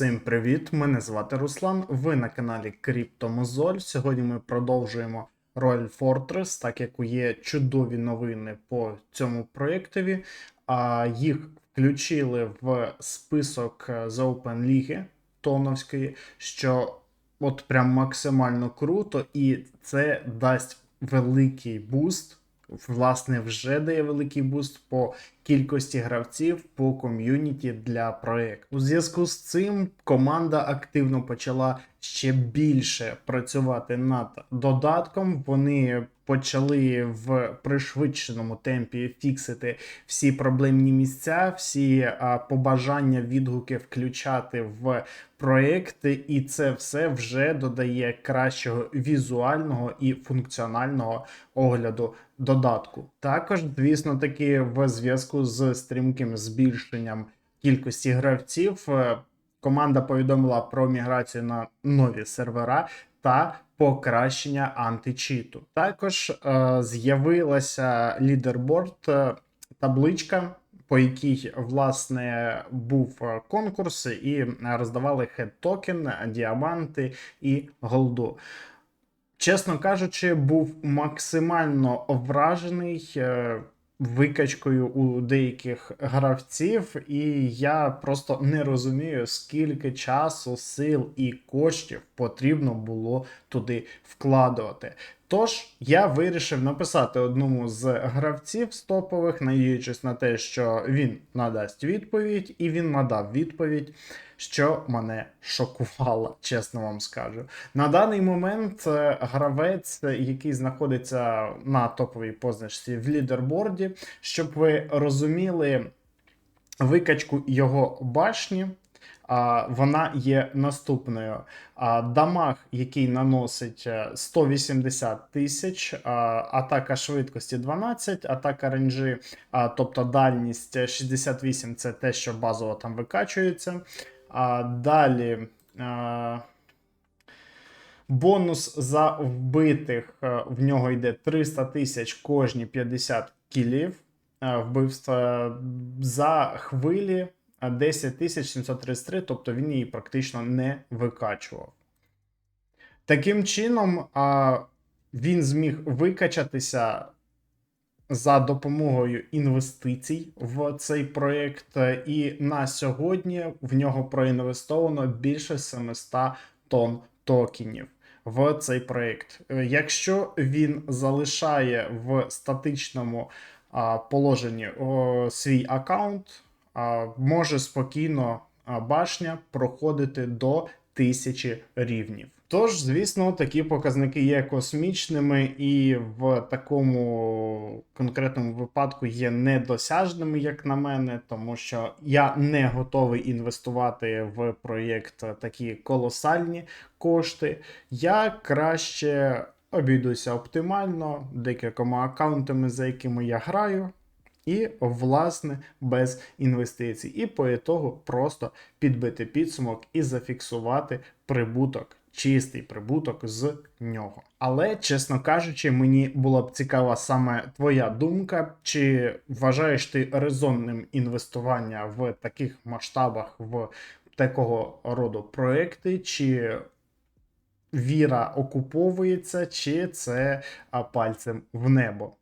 Всім привіт! Мене звати Руслан. Ви на каналі Криптомозоль. Сьогодні ми продовжуємо Royal Fortress, так як є чудові новини по цьому проєктові. А їх включили в список е, The Open League Тоновської, що от прям максимально круто, і це дасть великий буст. Власне, вже дає великий буст по кількості гравців по ком'юніті для проекту. У зв'язку з цим команда активно почала ще більше працювати над додатком. Вони почали в пришвидшеному темпі фіксити всі проблемні місця, всі побажання, відгуки включати в проекти, і це все вже додає кращого візуального і функціонального огляду додатку. Також, звісно, таки в зв'язку з стрімким збільшенням кількості гравців. Команда повідомила про міграцію на нові сервера та покращення античіту. Також е, з'явилася лідерборд, е, табличка, по якій власне був е, конкурс, і роздавали хед-токен, діаманти і голду. Чесно кажучи, був максимально вражений е, викачкою у деяких гравців, і я просто не розумію, скільки часу, сил і коштів потрібно було туди вкладувати. Тож я вирішив написати одному з гравців стопових, надіючись на те, що він надасть відповідь, і він надав відповідь, що мене шокувало, чесно вам скажу. На даний момент е, гравець, який знаходиться на топовій позначці в лідерборді, щоб ви розуміли викачку його башні. Вона є наступною. Дамаг, який наносить е, 180 тисяч, атака швидкості 12, атака ренджі, тобто дальність е, 68 це те, що базово там викачується. Далі. Бонус за вбитих е, в нього йде 300 тисяч кожні 50 кілів е, вбивства за хвилі а 10 733, тобто він її практично не викачував. Таким чином, він зміг викачатися за допомогою інвестицій в цей проєкт, е, і на сьогодні в нього проінвестовано більше 700 тонн токенів в цей проєкт. Е, Якщо він залишає в статичному положенні свій аккаунт, може спокійно башня проходити до тисячі рівнів. Тож, звісно, такі показники є космічними і в такому конкретному випадку є недосяжними, як на мене, тому що я не готовий інвестувати в проєкт такі колосальні кошти. Я краще обійдуся оптимально декількома аккаунтами, за якими я граю. І, власне, без інвестицій. І по ітогу просто підбити підсумок і зафіксувати прибуток, чистий прибуток з нього. Але, чесно кажучи, мені була б цікава саме твоя думка, чи вважаєш ти резонним інвестування в таких масштабах в такого роду проекти, чи віра окуповується, чи це пальцем в небо?